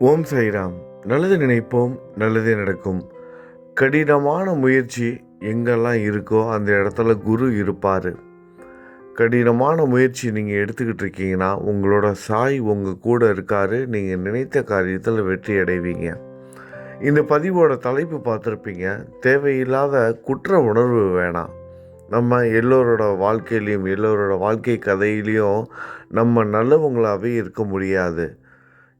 ஓம் சைராம் நல்லது நினைப்போம் நல்லதே நடக்கும். கடினமான முயற்சி எங்கெல்லாம் இருக்கோ அந்த இடத்துல குரு இருப்பார். கடினமான முயற்சி நீங்கள் எடுத்துக்கிட்டு இருக்கீங்கன்னா உங்களோட சாய் உங்கள் கூட இருக்கார் நீங்கள் நினைத்த காரியத்தில் வெற்றி அடைவீங்க. இந்த பதிவோட தலைப்பு பார்த்துருப்பீங்க தேவையில்லாத குற்ற உணர்வு வேணாம். நம்ம எல்லோரோட வாழ்க்கையிலையும் எல்லோரோட வாழ்க்கை கதையிலையும் நம்ம நல்லவங்களாகவே இருக்க முடியாது.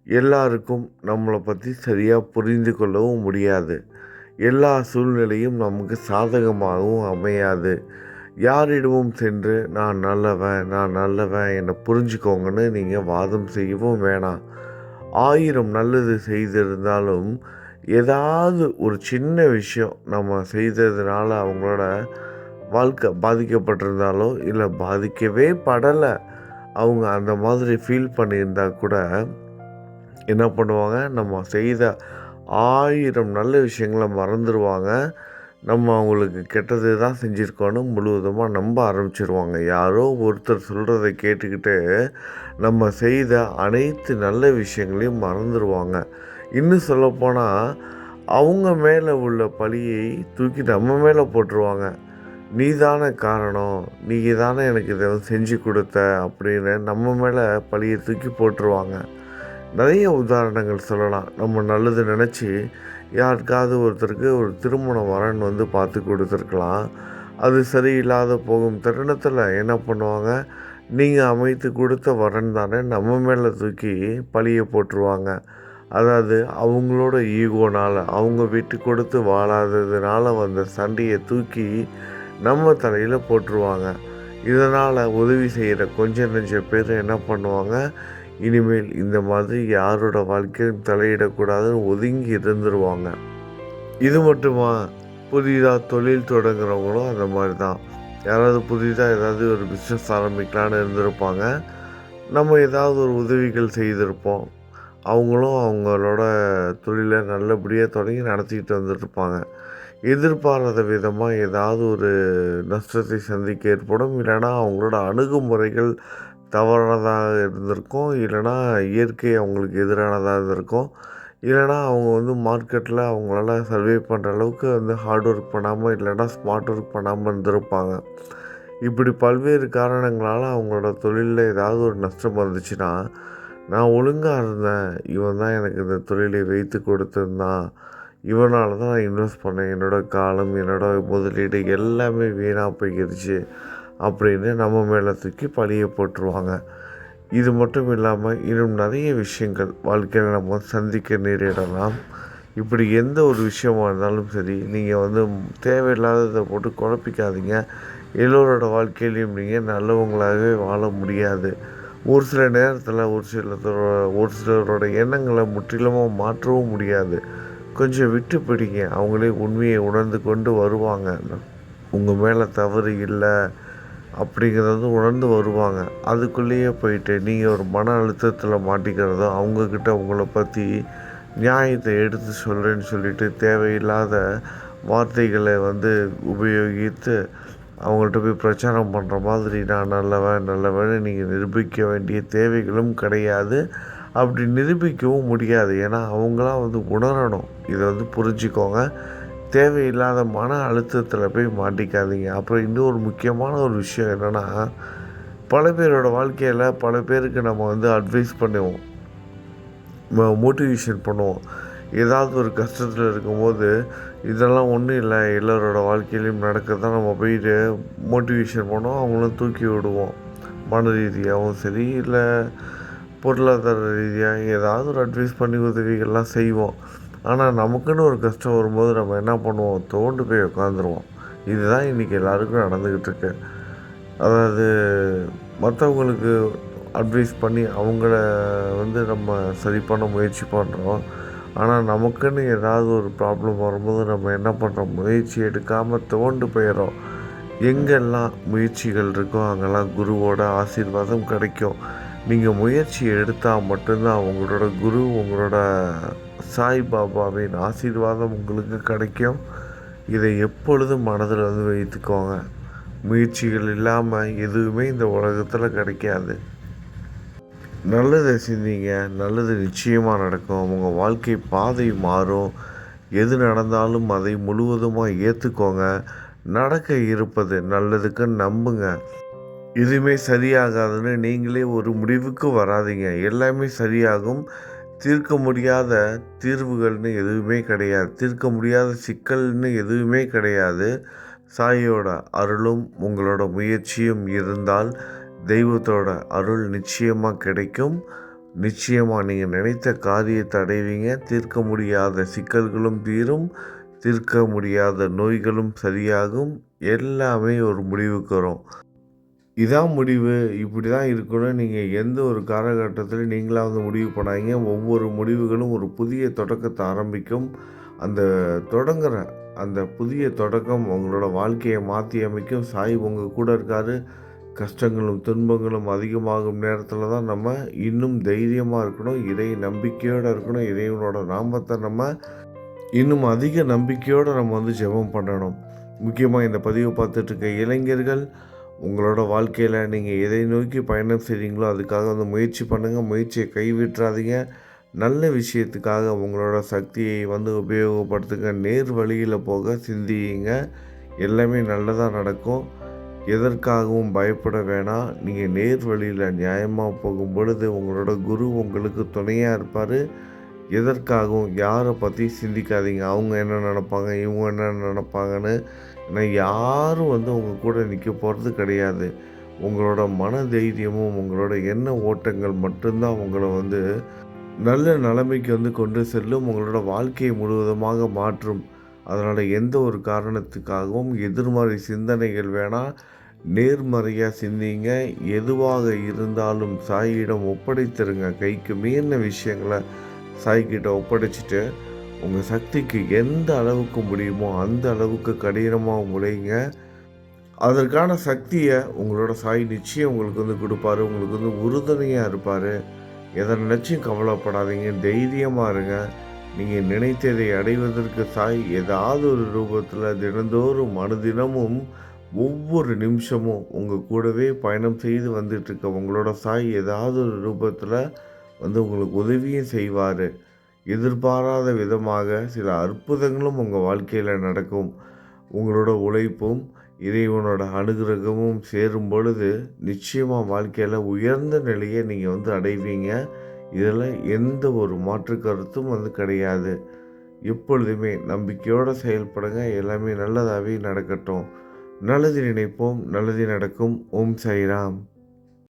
எல்லாருக்கும் நம்மளை பற்றி சரியாக புரிந்து கொள்ளவும் முடியாது. எல்லா சூழ்நிலையும் நமக்கு சாதகமாகவும் அமையாது. யாரிடமும் சென்று நான் நல்லவன் நான் நல்லவன் என்னை புரிஞ்சுக்கோங்கன்னு நீங்கள் வாதம் செய்யவும் வேணாம். ஆயிரம் நல்லது செய்திருந்தாலும் ஏதாவது ஒரு சின்ன விஷயம் நம்ம செய்ததுனால அவங்களோட வாழ்க்கை பாதிக்கப்பட்டிருந்தாலோ இல்லை பாதிக்கவே படலை. அவங்க அந்த மாதிரி ஃபீல் பண்ணியிருந்தா கூட என்ன பண்ணுவாங்க? நம்ம செய்த ஆயிரம் நல்ல விஷயங்களை மறந்துடுவாங்க நம்ம அவங்களுக்கு கெட்டது தான் செஞ்சுருக்கோன்னு முழுவதுமாக நம்ப ஆரம்பிச்சிருவாங்க. யாரோ ஒருத்தர் சொல்கிறத கேட்டுக்கிட்டு நம்ம செய்த அனைத்து நல்ல விஷயங்களையும் மறந்துடுவாங்க இன்னும் சொல்லப்போனால் அவங்க மேலே உள்ள பழியை தூக்கி நம்ம மேலே போட்டுருவாங்க. நீ தானே காரணம். நீ தானே எனக்கு இதை செஞ்சு கொடுத்த அப்படின்னு நம்ம மேலே பழியை தூக்கி போட்டுருவாங்க. நிறைய உதாரணங்கள் சொல்லலாம். நம்ம நல்லது நினச்சி யாருக்காவது ஒருத்தருக்கு ஒரு திருமண வரன் வந்து பார்த்து கொடுத்துருக்கலாம். அது சரியில்லாத போகும் தருணத்தில் என்ன பண்ணுவாங்க? நீங்கள் அமைத்து கொடுத்த வரன் தானே நம்ம மேலே தூக்கி பழியை போட்டுருவாங்க. அதாவது அவங்களோட ஈகோனால் அவங்க விட்டு கொடுத்து வாழாததுனால வந்த சண்டையை தூக்கி நம்ம தலையில் போட்டுருவாங்க. இதனால் உதவி செய்கிற கொஞ்சம் நெஞ்ச பேர் என்ன பண்ணுவாங்க? இனிமேல் இந்த மாதிரி யாரோட வாழ்க்கையும் தலையிடக்கூடாதுன்னு ஒதுங்கி இருந்துருவாங்க. இது மட்டுமா? புதிதாக தொழில் தொடங்குறவங்களும் அந்த மாதிரி தான் யாராவது புதிதாக ஏதாவது ஒரு பிஸ்னஸ் ஆரம்பிக்கலான்னு இருந்திருப்பாங்க. நம்ம ஏதாவது ஒரு உதவிகள் செய்திருப்போம். அவங்களும் அவங்களோட தொழிலை நல்லபடியாக தொடங்கி நடத்திக்கிட்டு வந்துட்டுருப்பாங்க. எதிர்பாராத விதமாக ஏதாவது ஒரு நஷ்டத்தை சந்திக்க ஏற்படும். இல்லைனா அவங்களோட அணுகுமுறைகள் தவறானதாக இருந்திருக்கும். இல்லைனா இயற்கை அவங்களுக்கு எதிரானதாக இருந்திருக்கும். இல்லைனா அவங்க வந்து மார்க்கெட்டில் அவங்களால சர்வே பண்ணுற அளவுக்கு வந்து ஹார்ட் ஒர்க் பண்ணாமல் இல்லைனா ஸ்மார்ட் ஒர்க் பண்ணாமல் இருந்திருப்பாங்க. இப்படி பல்வேறு காரணங்களால் அவங்களோட தொழிலில் ஏதாவது ஒரு நஷ்டம் வந்துச்சுன்னா நான் ஒழுங்காக இருந்தேன். இவன் தான் எனக்கு இந்த தொழிலை வைத்து கொடுத்துருந்தான். இவனால் தான் நான் இன்வெஸ்ட் பண்ணேன். என்னோடய காலம் என்னோடய முதலீடு எல்லாமே வீணாக போய்க்கிருச்சு அப்படின்னு நம்ம மேலே தூக்கி பழிய போட்டுருவாங்க. இது மட்டும் இல்லாமல் இன்னும் நிறைய விஷயங்கள் வாழ்க்கையில் நம்ம சந்திக்க நேரிடலாம். இப்படி எந்த ஒரு விஷயமா இருந்தாலும் சரி நீங்கள் வந்து தேவையில்லாததை போட்டு குழப்பிக்காதீங்க. எல்லோரோட வாழ்க்கையிலையும் நீங்கள் நல்லவங்களாகவே வாழ முடியாது. ஒரு சில நேரத்தில் ஒரு சிலத்தோட ஒரு சிலரோட எண்ணங்களை முற்றிலுமாக மாற்றவும் முடியாது. கொஞ்சம் விட்டு பிடிங்க. அவங்களே உண்மையை உணர்ந்து கொண்டு வருவாங்க. உங்கள் மேலே தவறு இல்லை. அப்படிங்கிறது வந்து உணர்ந்து வருவாங்க. அதுக்குள்ளேயே போயிட்டு நீங்கள் ஒரு மன அழுத்தத்தில் மாட்டிக்கிறதோ அவங்கக்கிட்ட உங்களை பற்றி நியாயத்தை எடுத்து சொல்கிறேன்னு சொல்லிட்டு தேவையில்லாத வார்த்தைகளை வந்து உபயோகித்து அவங்கள்ட்ட போய் பிரச்சாரம் பண்ணுற மாதிரி நான் நல்லவன் நல்லவன் நீங்கள் நிரூபிக்க வேண்டிய தேவைகளும் கிடையாது. அப்படி நிரூபிக்கவும் முடியாது. ஏன்னா அவங்களாம் வந்து உணரணும். இதை வந்து புரிஞ்சுக்கோங்க. தேவையில்லாத மன அழுத்தத்தில் போய் மாட்டிக்காதீங்க. அப்புறம் இன்னொரு முக்கியமான ஒரு விஷயம் என்னென்னா பல பேரோட வாழ்க்கையில் பல பேருக்கு நம்ம வந்து அட்வைஸ் பண்ணுவோம். மோட்டிவேஷன் பண்ணுவோம். ஏதாவது ஒரு கஷ்டத்தில் இருக்கும்போது இதெல்லாம் ஒன்றும் இல்லை எல்லோரோட வாழ்க்கையிலையும் தான் நம்ம போயிட்டு மோட்டிவேஷன் பண்ணுவோம் அவங்களும் தூக்கி விடுவோம். மன ரீதியாகவும் சரி இல்லை பொருளாதார ரீதியாக ஏதாவது ஒரு அட்வைஸ் பண்ணி உதவிகள்லாம் செய்வோம். ஆனால் நமக்குன்னு ஒரு கஷ்டம் வரும்போது நம்ம என்ன பண்ணுவோம்? தோண்டு போய் உட்காந்துருவோம் இதுதான் இன்றைக்கி எல்லாருக்கும் நடந்துக்கிட்டு இருக்கு. அதாவது மற்றவங்களுக்கு அட்வைஸ் பண்ணி அவங்கள வந்து நம்ம சரி பண்ண முயற்சி பண்ணுறோம் ஆனால் நமக்குன்னு ஏதாவது ஒரு ப்ராப்ளம் வரும்போது நம்ம என்ன பண்ணுறோம் முயற்சி எடுக்காமல் தோண்டு போயிடும் எங்கெல்லாம் முயற்சிகள் இருக்கோ அங்கெல்லாம் குருவோட ஆசீர்வாதம் கிடைக்கும். நீங்கள் முயற்சி எடுத்தால் மட்டும்தான் உங்களோட குரு உங்களோட சாய் பாபாவின் ஆசீர்வாதம் உங்களுக்கு கிடைக்கும். இதை எப்பொழுதும் மனதில் வந்து வைத்துக்கோங்க. முயற்சிகள் இல்லாமல் எதுவுமே இந்த உலகத்தில் கிடைக்காது. நல்லதை சிந்திங்க. நல்லது நிச்சயமாக நடக்கும். உங்கள் வாழ்க்கை பாதை மாறும். எது நடந்தாலும் அதை முழுவதுமாக ஏற்றுக்கோங்க நடக்க இருப்பது நல்லதுக்கு நம்புங்க. எதுவுமே சரியாகாதுன்னு நீங்களே ஒரு முடிவுக்கு வராதீங்க. எல்லாமே சரியாகும். தீர்க்க முடியாத தீர்வுகள்னு எதுவுமே கிடையாது. தீர்க்க முடியாத சிக்கல்னு எதுவுமே கிடையாது. சாயோட அருளும் உங்களோட முயற்சியும் இருந்தால் தெய்வத்தோட அருள் நிச்சயமாக கிடைக்கும். நிச்சயமாக நீங்கள் நினைத்த காரியத்தை அடைவீங்க. தீர்க்க முடியாத சிக்கல்களும் தீரும். தீர்க்க முடியாத நோய்களும் சரியாகும். எல்லாமே ஒரு முடிவுக்கு வரும். இதான் முடிவு இப்படி தான் இருக்கணும் நீங்கள் எந்த ஒரு காலகட்டத்தில் நீங்களாக வந்து முடிவு பண்ணாங்க ஒவ்வொரு முடிவுகளும் ஒரு புதிய தொடக்கத்தை ஆரம்பிக்கும். அந்த தொடங்குற அந்த புதிய தொடக்கம் உங்களோட வாழ்க்கையை மாற்றி அமைக்கும். சாய் உங்கள் கூட இருக்கார். கஷ்டங்களும் துன்பங்களும் அதிகமாகும் நேரத்தில் தான் நம்ம இன்னும் தைரியமாக இருக்கணும். இறை நம்பிக்கையோடு இருக்கணும். இறைவனோட நாமத்தை நம்ம இன்னும் அதிக நம்பிக்கையோடு நம்ம வந்து ஜெபம் பண்ணணும். முக்கியமாக இந்த பதிவை பார்த்துட்டு இருக்க இளைஞர்கள் உங்களோட வாழ்க்கையில் நீங்கள் எதை நோக்கி பயணம் செய்கிறீங்களோ அதுக்காக வந்து முயற்சி பண்ணுங்கள் முயற்சியை கைவிட்டுறாதீங்க. நல்ல விஷயத்துக்காக உங்களோட சக்தியை வந்து உபயோகப்படுத்துங்க. நேர் வழியில் போக சிந்தியுங்க. எல்லாமே நல்லதாக நடக்கும். எதற்காகவும் பயப்பட வேணாம் நீங்கள் நேர் வழியில் நியாயமாக போகும் பொழுது உங்களோட குரு உங்களுக்கு துணையாக இருப்பார். எதற்காகவும் யாரை பற்றி சிந்திக்காதீங்க. அவங்க என்ன நினப்பாங்க? இவங்க என்ன நினப்பாங்கன்னு ஏன்னா யாரும் வந்து உங்கள் கூட நிற்க போகிறது கிடையாது. உங்களோட மன தைரியமும் உங்களோட எண்ண ஓட்டங்கள் மட்டும்தான் உங்களை வந்து நல்ல நிலைமைக்கு வந்து கொண்டு செல்லும் உங்களோட வாழ்க்கையை முழுவதுமாக மாற்றும். அதனால் எந்த ஒரு காரணத்துக்காகவும் எதிர்மறை சிந்தனைகள் வேணால் நேர்மறையாக சிந்திங்க. எதுவாக இருந்தாலும் சாயிடம் ஒப்படைத்திருங்க. கைக்கு மீறின விஷயங்களை சாய்கிட்ட ஒப்படைச்சிட்டு உங்கள் சக்திக்கு எந்த அளவுக்கு முடியுமோ அந்த அளவுக்கு கடினமாக முளைங்க அதற்கான சக்தியை உங்களோட சாய் நிச்சயம் உங்களுக்கு வந்து கொடுப்பாரு. உங்களுக்கு வந்து உறுதுணையாக இருப்பார். எதை நினச்சும் கவலைப்படாதீங்க. தைரியமாக இருங்க. நீங்கள் நினைத்ததை அடைவதற்கு சாய் ஏதாவது ஒரு ரூபத்தில் தினந்தோறும் அனுதினமும் ஒவ்வொரு நிமிஷமும் உங்கள் கூடவே பயணம் செய்து வந்துட்டுருக்க உங்களோட சாய் ஏதாவது ஒரு ரூபத்தில் வந்து உங்களுக்கு உதவியும் செய்வார். எதிர்பாராத விதமாக சில அற்புதங்களும் உங்கள் வாழ்க்கையில் நடக்கும். உங்களோட உழைப்பும் இறைவனோட அனுகிரகமும் சேரும் பொழுது நிச்சயமாக வாழ்க்கையில் உயர்ந்த நிலையை நீங்கள் வந்து அடைவீங்க. இதில் எந்த ஒரு மாற்று கருத்தும் வந்து கிடையாது. எப்பொழுதுமே நம்பிக்கையோடு செயல்படுங்க. எல்லாமே நல்லதாகவே நடக்கட்டும். நல்லது நினைப்போம். நல்லது நடக்கும். ஓம் சாய்ராம்.